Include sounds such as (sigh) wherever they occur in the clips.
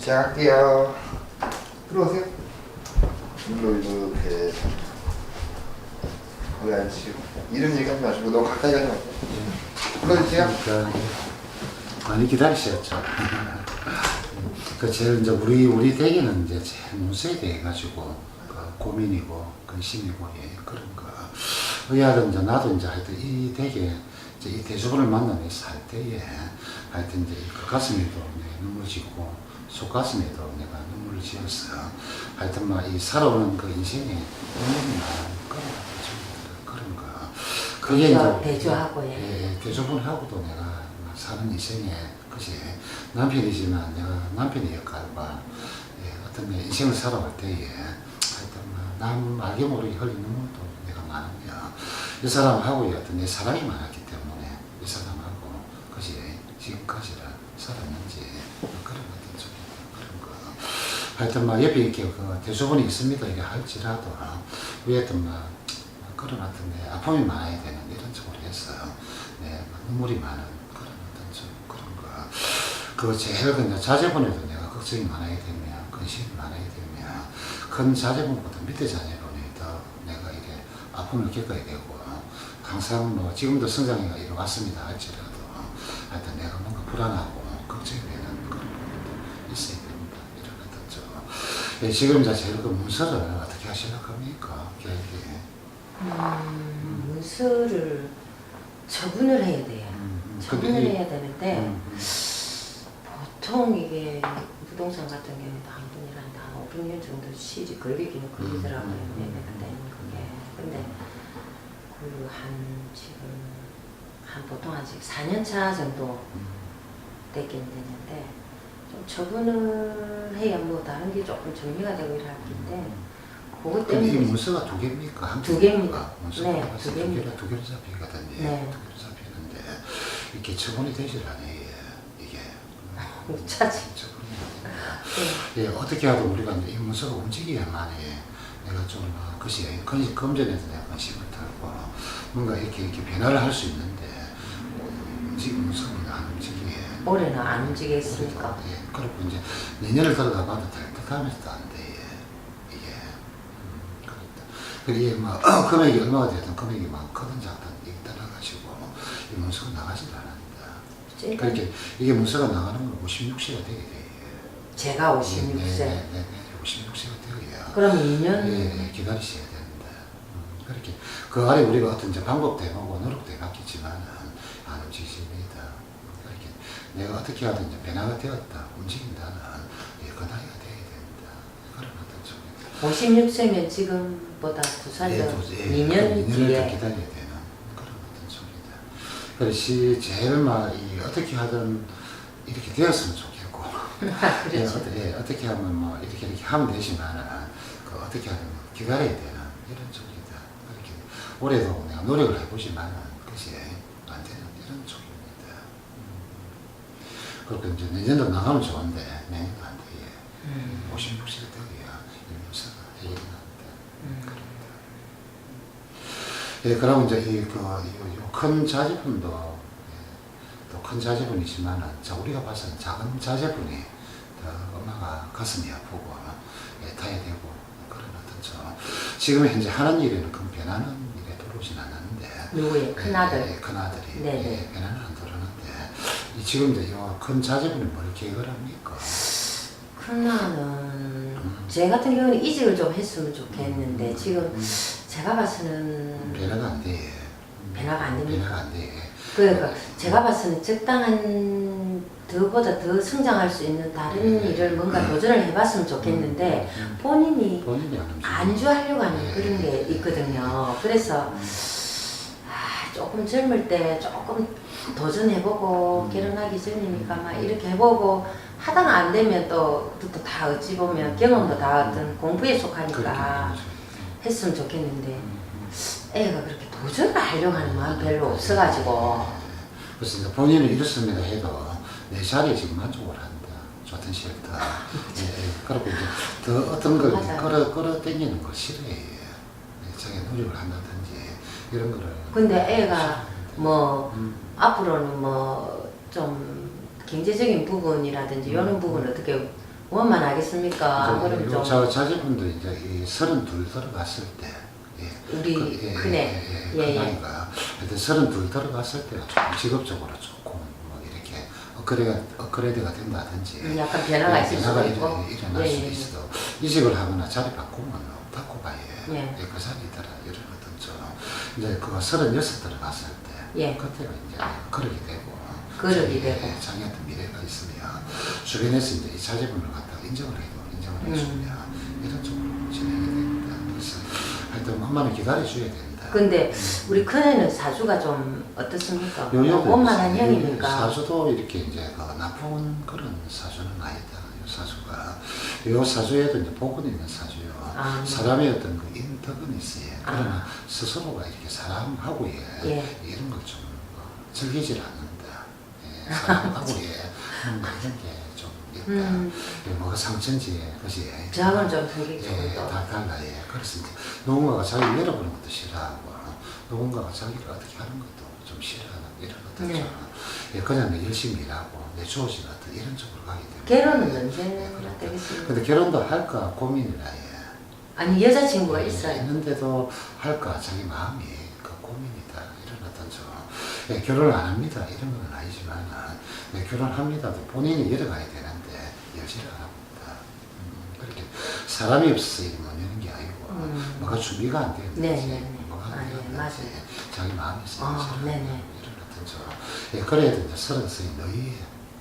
시작할게요. 들어오세요. 일로 이렇게 거기 앉으시고 이름 얘기하지 마시고 너무 가까이 가지 마세요. 불러주세요. 그러니까 많이 기다리셨죠. 그 제일 이제 우리 우리 대기는 이제 제일 문서에 대해 가지고 그 고민이고 근심이고 예, 그런 거. 의학은 이제 나도 이제 하여튼 이 대게 이제 이 대주분을 만나면서 할 때에 하여튼 이제 그 가슴에도 내 눈물 짓고 속 가슴에도 내가 눈물을 지었어. 하여튼 막이 살아오는 그 인생에 눈물이 나는 그런 거 그런 거. 그게 대조- 이제 대조하고, 예. 예, 대조분하고도 내가 막 사는 인생에 그지 남편이지만 내가 남편의 역할과 예, 어떤 내 인생을 살아갈 때에 하여튼 뭐남 알게 모르게 흘린 눈물도 내가 많으며 이 사람하고의 어떤 내 사랑이 많았기 때문에 이 사람하고 그지 지금까지를 살았는지 뭐 그런 어떤 좀 그런 거 하여튼 막 옆에 이렇게 그 대조분이 있습니다. 이게 할지라도. 위에 어떤 막 그런 어떤 내 아픔이 많아야 되는 이런 쪽으로 해서. 네, 눈물이 많은 그런 어떤 좀 그런 거. 그 제일 그냥 자제분에도 내가 걱정이 많아야 되며 근심이 많아야 되며 큰 자제분보다 밑에 자제분이 더 내가 이게 아픔을 겪어야 되고 항상 뭐 지금도 성장이 이루어왔습니다. 할지라도. 하여튼 내가 뭔가 불안하고 걱정이 되는 그런 부분도 있어야 됩니다. 이런 어떤 저 예, 지금 이제 제일 그 문서를 어떻게 하시려고 합니까? 계획이. 음, 문서를 처분을 해야 돼요. 음, 처분을 근데 이- 해야 되는데 음, 보통 이게 부동산 같은 경우에도 한 분이랑 한 500년 정도 시일이 걸리기는 걸리더라고요. 음. 매매가 되는 그게. 근데 그한 지금 한 보통 한 지금 4년 차 정도 음, 되긴 되는데 좀 처분을 해야 뭐 다른 게 조금 정리가 되고 이럴 텐데 그것 근데 이 때문에 문서가 두 개입니까? 한 두 개입니까? 개입니다. 문서가 네, 두 개입니다. 두 개로 잡히거든요. 네. 두 개로 잡히는데 이게 처분이 되질 않아요. 이게 못 찾지. 처분이 안 됩니다. 네. 예, 어떻게 하든 우리가 이제 이 문서가 움직여야만 해. 내가 좀 어, 그것이 건- 검전에서 내가 관심을 털고 뭔가 이렇게 이렇게 변화를 할 수 있는데 움직 문서가 안 움직이게. 올해는 안 움직였으니까. 예, 그리고 이제 내년을 들어가봐도 될 듯하면서도 안 돼. 예. 이게 음, 그렇다. 그리고 이게 막 (clears throat) 금액이 얼마가 되든 금액이 막 크든 작든 이게 따라가지고 이 문서가 나가질 않았다. 그렇게 이게 문서가 나가는 건 56세가 되게 돼. 제가 네, 56세. 네, 네, 56세가 되어야 그럼 2년 예, 예, 기다리셔야 된다. 음, 그렇게 그 아래 우리가 어떤 이제 방법도 해보고 노력도 해봤겠지만 안 움직입니다. 내가 어떻게 하든 이제 변화가 되었다, 움직인다는 예, 그 나이가 돼야 된다. 그런 어떤 쪽이 56세면 지금보다 두살 더, 예, 2년 더 뒤에 기다려야 되는 그런 어떤 쪽이다. 그래서 제일 막이 어떻게 하든 이렇게 되었으면 좋겠고. (laughs) 예, 그렇죠. 어떻게, 예, 어떻게 하면 뭐 이렇게 이렇게 하면 되지만은 그 어떻게 하면 기다려야 되는 이런 쪽이다. 그렇게 올해도 내가 노력을 해보지만은 그것이 안 되는 이런 쪽입니다. 음. 그렇게 이제 내년도 나가면 좋은데 내년도 안 돼. 음, 56세가 되어야 일문서가 해결난다. 음. 예, 그럼 이제 이그큰 자제분도 예, 또큰 자제분이지만은 자 우리가 봐서는 작은 자제분이 더 엄마가 가슴이 아프고 예, 타야 되고 그런 어떤 저 지금 현재 하는 일에는 큰 변화는 일에 들어오진 않았는데 누구의 큰 아들. 예, 큰 아들이. 예, 변화는 안 지금 이제 이큰 자제분이 뭘 계획을 합니까? 큰아는 제 같은 경우는 이직을 좀 했으면 좋겠는데 지금 음, 제가 봐서는 변화가 안 돼. 변화가 안 됩니다. 변화가 안 돼. 그러니까 제가 봐서는 적당한 더보다 더 성장할 수 있는 다른 네. 일을 뭔가 도전을 해봤으면 좋겠는데 음, 본인이 본인이 안 움직여. 안주하려고 하는 네. 그런 게 있거든요. 그래서 아, 조금 젊을 때 조금 도전해보고 음. 결혼하기 전이니까 막 이렇게 해보고 하다가 안 되면 또 그것도 다 어찌 보면 경험도 다 어떤 공부에 속하니까 거죠. 했으면 좋겠는데 음, 음. 애가 그렇게 도전을 하려고 하는 마음 별로 없어가지고 이제 본인은 이렇습니다 해도 내 자리에 지금 만족을 한다. 좋든 싫다. 예, 예. 그리고 이제 더 어떤 걸 맞아요. 끌어, 끌어 당기는 걸 싫어해. 예, 자기 노력을 한다든지 이런 거를. 근데 애가 뭐 음, 앞으로는 뭐 좀 경제적인 부분이라든지 이런 부분 어떻게 원만 하겠습니까? 이제 그럼 요좀 자, 자제분도 이제 이 서른 둘 들어갔을 때, 예. 우리 그, 예, 큰애. 예, 예, 예, 그 예. 나이가 하여튼 서른 둘 들어갔을 때 조금 직업적으로 조금 뭐 이렇게 업그레이드가, 업그레이드가 된다든지 음, 약간 변화가 예, 있을 수도 있고. 일- 일어날 예, 수도 예, 예. 있어도 이직을 하거나 자리 바꾸면 없다고 봐요. 예. 그 이런 어떤 좀 이제 그거 서른여섯 들어갔을 때 예. 그때가 이제 그러게 되고 그러게 자기- 되고. 예, 자기 어떤 미래가 있으면 주변에서 이제 이 자제분을 갖다가 인정을 해도 인정을 음. 해주면 이런 쪽으로 진행이 됩니다. 그래서 하여튼 엄마는 기다려줘야 된다. 근데 우리 큰애는 사주가 좀 어떻습니까? 원만한. 형이니까. 사주도 이렇게 이제 그 나쁜 그런 사주는 아니다. 요 사주가 요 사주에도 이제 복은 있는 사주요. 아. 사람의 어떤 그 인덕은 있어요. 그러나 아. 스스로가 이렇게 사람하고의 예. 이런 걸 좀 즐기질 않는다. 예, (laughs) 사람하고의 뭔가 이런 게좀 있다. 음. 예, 뭐가 상처인지 그것이 저하고는 좀 성격이 예, 더. 다 달라. 예. 그래서 이제 누군가가 자기를 내려보는 것도 싫어하고 누군가가 자기를 어떻게 하는 것도 좀 싫어하는 이런 것들 네. 좀 예, 그냥 내 열심히 일하고 내 주어진 어떤 이런 쪽으로 가기 때문에 결혼은 예, 언제 그렇다. 되겠습니까? 근데 결혼도 할까 고민이라 예. 아니 여자친구가 예, 있어요. 있는데도 할까 자기 마음이 그 고민이다 이런 어떤 좀 예, 결혼을 안 합니다 이런 건 아니지만 네, 결혼합니다도 본인이 열어가야 되는데 열지를 안 합니다 음, 그렇게 사람이 없어서 이게 못 여는 게 아니고 음. 뭐가 준비가 안 되는 네, 거지 네, 네. 아, 안 예, 되는 맞아요. 자기 마음이 있어야 아, 네, 네. 이런 어떤 좀 예, 그래야 이제 서른서의 너희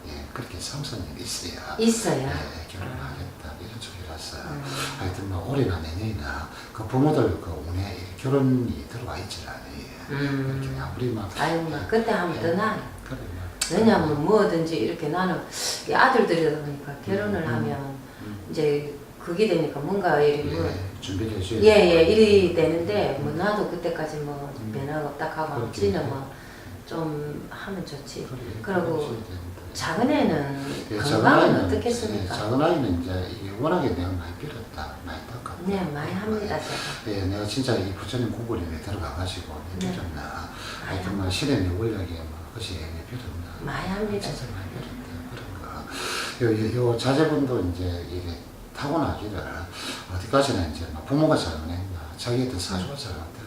예, 그렇게 삼선이 있어야 있어요. 예, 결혼을 하겠다 이런 쪽이라서 음. 하여튼 뭐 올해나 내년이나 그 부모들 그 운에 이 결혼이 들어와 있질 않아요. 음. 이렇게 아무리 막 아유, 뭐 그때 하면 더. 그래 뭐. 왜냐하면 뭐든지 이렇게 나는 이 아들들이다 보니까 결혼을 음. 하면 음. 이제 그게 되니까 뭔가 이리 뭐 예, 준비를 해줘야 예예 이리 되는데 뭐 나도 그때까지 뭐 음. 변화가 없다 하고. 지는 뭐 좀 하면 좋지. 그래, 그리고. 작은 애는 예, 건강은 아이는- 어떻겠습니까? 예, 작은 아이는 이제 워낙에 내가 많이 빌었다, 많이 닦았다. 네 많이 합니다 제가. 예, 내가 진짜 이 부처님 구걸에 내 들어가가지고 내 네. 빌었나. 뭐 실의 내 원력에 뭐 그것이 내 빌었나. 많이 합니다. 진짜 많이 빌었다 그런 거. 요, 요, 요 자제분도 이제 이게 타고나기를 어디까지나 이제 막 부모가 잘못했나, 자기의 그 사주가 잘못됐나,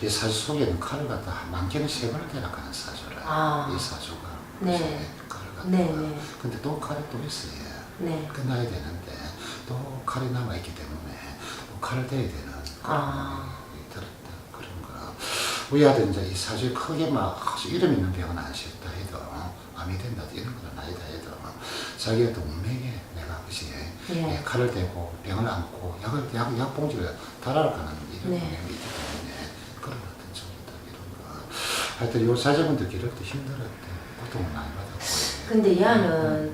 이 사주 속에는 칼을 갖다 많게는 세 번을 대락하는 사주라. 아. 이 사주가. 네. 칼을 갖다가. 네, 네. 근데 또 칼이 또 있어요. 네. 끝나야 되는데 또 칼이 남아 있기 때문에 또 칼을 대야 되는 그런 아. 들었다. 그런 거. 우리 아들 이제 이 사실 크게 막 이름 있는 병은 안 싫다 해도 암이 된다 이런 건 아니다 해도 자기가 또 운명에 내가 그것이 예. 칼을 대고 병을 안고 약을 약, 약 봉지를 달아가는 이런 네. 운명이 있기 때문에 그런 어떤 쪽이다 이런 거. 하여튼 요 자제분들 기록도 힘들었대. 고통을 많이 받았고. 근데 얘는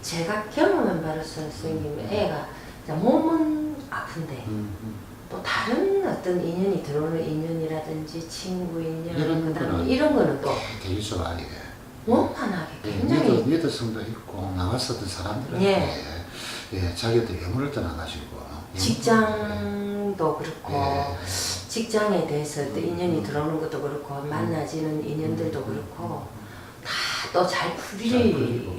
제가 경험한 바로서 선생님 애가 몸은 아픈데 음, 음. 또 다른 어떤 인연이 들어오는 인연이라든지 친구 인연 이런 그다음에 거는 이런 거는 또 되게 좋아요. 원만하게 예, 굉장히 믿어, 믿어성도 있고 나왔었던 사람들한테 예. 예, 자기도 예물을 떠나가지고 직장도 그렇고 예. 직장에 대해서 또 인연이 들어오는 것도 그렇고 만나지는 인연들도 그렇고 다 또잘 풀리더라고요.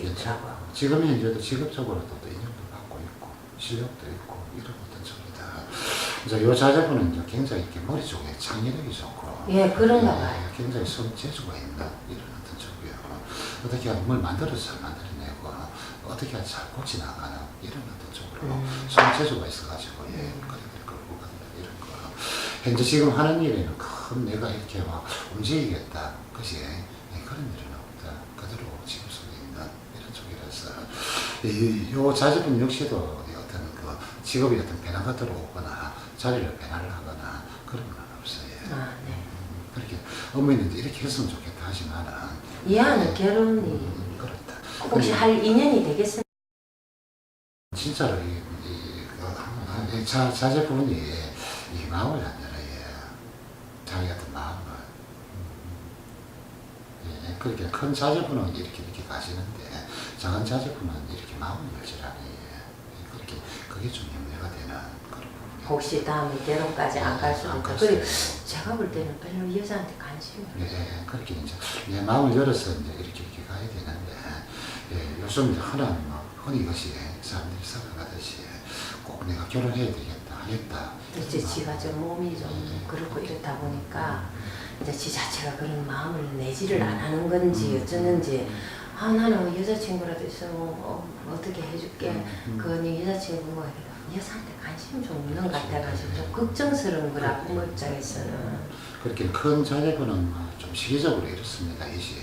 지금 현재도 직업적으로도 또 인정도 받고 있고 실력도 있고 이런 어떤 쪽이다. 이제 요 자제분은 이제 굉장히 이렇게 머리 쪽에 창의력이 좋고 예, 그런가 예, 봐요. 굉장히 손 재주가 있는 이런 어떤 쪽이에요. 어떻게 하면 뭘 만들어서 잘 만들어내고 어떻게 하면 잘 고쳐나가는 이런 어떤 쪽으로 음. 손 재주가 있어가지고 예, 그렇게. 현재 지금 하는 일에는 큰 내가 이렇게 막 움직이겠다. 예, 그런 일은 없다. 그대로 지금 속에 있는 이런 쪽이라서 이, 요 자제분 역시도 어떤 그 직업이 어떤 변화가 들어오거나 자리를 변화를 하거나 그런 건 없어요. 아, 네. 그렇게 어머니는 이렇게 했으면 좋겠다 하지만은 이하는 결혼이 음, 그렇다. 혹시 할 인연이 되겠습니까? 진짜로 이, 이, 그, 자, 자제분이 이 마음을 한다 라 예. 자기 같은 마음을 음, 예, 그렇게 큰 자제분은 이렇게 이렇게 가시는데 작은 자제분은 이렇게 마음을 않아요 예. 그렇게 그게 좀 염려가 되는 그런 부분이 혹시 다음에 결혼까지 안 갈 수도 안 있고. 제가 볼 때는 별로 여자한테 관심이 예, 예, 그렇게 이제 내 마음을 열어서 이제 이렇게 이렇게 가야 되는데 예, 요즘 이제 흔한 뭐 흔히 이것이 사람들이 살아가듯이 꼭 내가 결혼해야 되겠다 하겠다. 이제 지가 좀 몸이 좀 그렇고 이렇다 보니까 이제 지 자체가 그런 마음을 내지를 안 하는 건지 어쩌는지. 아 나는 여자친구라도 있으면 어, 어떻게 해줄게. 음. 그네 여자친구가 여자한테 관심 좀 없는 것 같아가지고 좀 걱정스러운 거라 부모 입장에서는. 그렇게 큰 자제분은 뭐좀 시기적으로 이렇습니다. 이제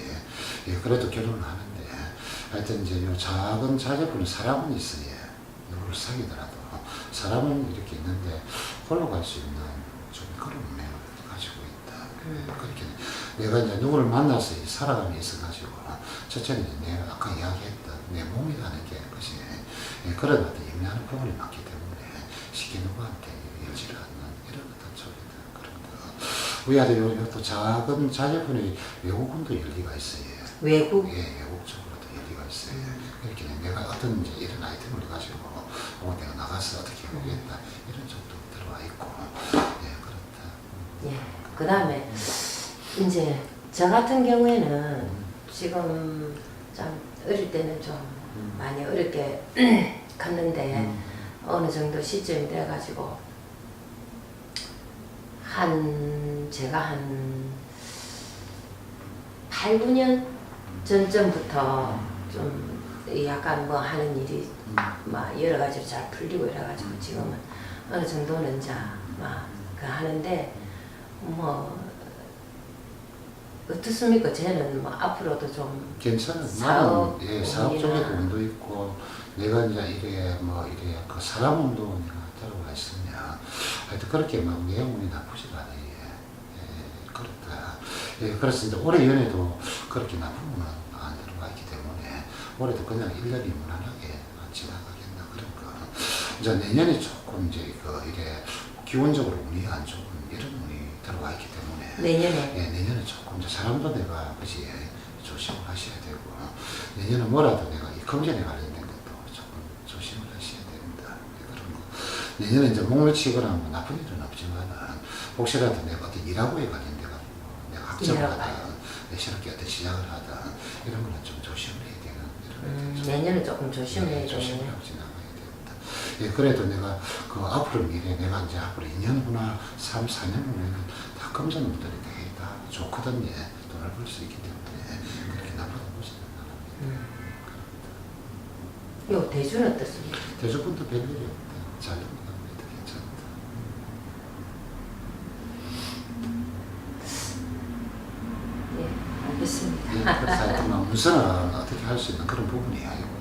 예, 그래도 결혼을 하는데. 하여튼 이제 요 작은 자제분은 사람은 있어요. 누구를 사귀더라도 사람은 이렇게 있는데 홀로 갈 수 있는 좀 그런 운명을 가지고 있다. 음. 그렇게 내가 이제 누구를 만나서 이 살아감이 있어가지고 첫째는 내가 아까 이야기했던 내 몸이라는 게 그것이 예, 그런 어떤 영향을 부분이 많기 때문에 쉽게 누구한테 열지를 않는 이런 어떤 쪽이다 그런 거. 위아래 요, 요 또 작은 자제분의 외국분도 열리가 있어요. 외국 예, 외국 쪽으로도 열리가 있어요. 그렇게 내가 어떤 이제 이런 아이템을 가지고 가 나가서 어떻게 해보겠다 이런 쪽도 들어와 있고 예 그렇다. 예. 그 다음에 이제 저 같은 경우에는 지금 좀 어릴 때는 좀 많이 어렵게 (clears throat) 컸는데 음. 어느 정도 시점이 돼가지고 한 제가 한 8, 9년 전전부터 좀 약간 뭐 하는 일이 음. 막 여러 가지로 잘 풀리고 이래가지고 지금은 어느 정도는 이제 막그 하는데 뭐 어떻습니까? 쟤는 뭐 앞으로도 좀 괜찮아. 사업, 나는 예, 사업 쪽에. 돈도 있고 내가 이제 이래 뭐 이래 그 사람 운동 내가 들어가 있으면 하여튼 그렇게 막 내용이 나쁘지 않아요. 예, 그렇다. 예, 그래서 이제 올해 연애도 그렇게 나쁜 건 안 들어가 있기 때문에 올해도 그냥 1년이 무난하게 지나가겠나 그런 거. 이제 내년에 조금 이제 그 이게 기본적으로 운이 안 좋은 이런 운이 들어가 있기 때문에 내년에 예, 내년에 조금 더 사람도 내가 그지 조심을 하셔야 되고 내년에 뭐라도 내가 이 금전에 관련된 것도 조금 조심을 하셔야 됩니다. 예, 그런 거. 내년에 이제 목을 치거나 뭐 나쁜 일은 없지만 혹시라도 내가 어떤 일하고에 관련돼 가지고 내가 학점을 일하고 하든 내 새롭게 어떤 시작을 하든 이런 거는 좀 조심을 해야 이런 음, 좀 내년은 조금 조심해야 예, 조심을 되네. 하고 지나가야 됩니다. 예, 그래도 내가 그 앞으로 미래 내가 이제 앞으로 2년 후나 3, 4년 후에는 다 되게 다 좋거든요. 돈을 벌 수 있기 때문에 그렇게 나쁘다 보지는 않습니다. 음. 요 대주는 어떻습니까? 대조분도 별일이 없다. 잘 넘어갑니다. 괜찮다. 예, 알겠습니다. 예, 하여튼 뭐 (laughs) 문서는 어떻게 할 수 있는 그런 부분이에요.